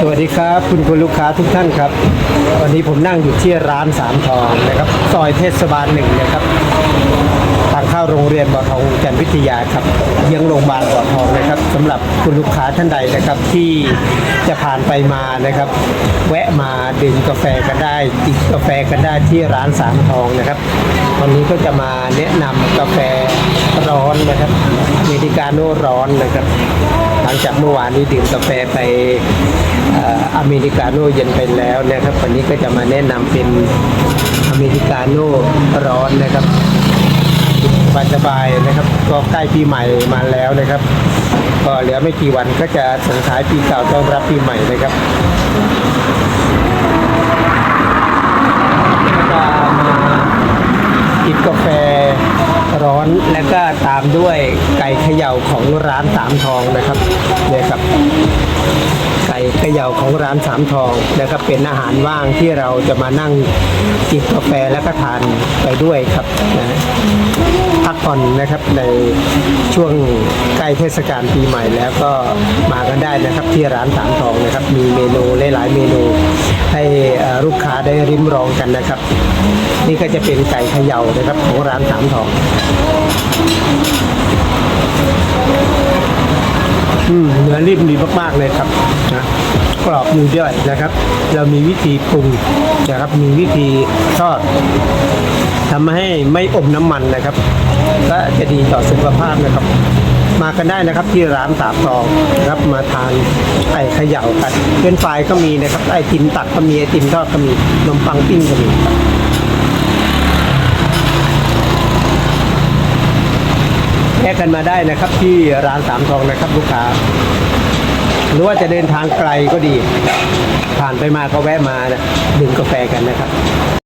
สวัสดีครับ คุณคุณลูกค้าทุกท่านครับ วันนี้ผมนั่งอยู่ที่ร้านสามทองนะครับซอยเทศบาลหนึ่งนะครับ ทางเข้าโรงเรียนบ่อทองจันวิทยาครับเยังโรงพยาบาลบ่อทองนะครับสำหรับคุณลูกค้าท่านใดนะครับที่จะผ่านไปมานะครับ แวะมาดื่มกาแฟกันได้จิบกาแฟกันได้ที่ร้านสามทองนะครับ วันนี้ก็จะมาแนะนำกาแฟร้อนนะครับอเมริกาโน่ร้อนนะครับ หลังจากเมื่อวานนี้ดื่มกาแฟไป อเมริกาโน่เย็นไปแล้วนะครับ วันนี้ก็จะมาแนะนำเป็นอเมริกาโน่ร้อนนะครับสบายๆนะครับ ก็ใกล้ปีใหม่มาแล้วนะครับ ก็เหลือไม่กี่วันก็จะส่งท้ายปีเก่าต้อนรับปีใหม่นะครับก็มาจิบกาแฟร้อนแล้วก็ตามด้วยไก่เขย่าของร้านสามทองนะครับเนี่ยครับ เขย่าของร้านสามทองนะครับเป็นอาหารว่างที่เราจะมานั่งจิบกาแฟแล้วก็ทานไปด้วยครับนะพักผ่อนนะครับในช่วงใกล้เทศกาลปีใหม่แล้วก็มากันได้นะครับที่ร้านสามทองนะครับมีเมนูหลายๆเมนู ให้ลูกค้าได้ริมรองกันนะครับ นี่ก็จะเป็นไก่เขย่านะครับของร้านสามทอง อืมเนื้อริบดีมากๆเลยครับนะกรอบอยู่ด้วยนะครับ เรามีวิธีปรุงนะครับ มีวิธีทอดทำให้ไม่อมน้ำมันนะครับก็จะดีต่อสุขภาพนะครับ มากันได้นะครับที่ร้านสามทองนะครับมาทานไก่เขย่ากันเป็นไฟรายก็มีนะครับไอติมตักก็มีไอติมทอดก็มีนมปังปิ้งก็มีครับ แยกกันมาได้นะครับที่ร้านสามทองนะครับลูกค้า หรือว่าจะเดินทางไกลก็ดี ผ่านไปมาก็แวะมานะดื่มกาแฟกันนะครับ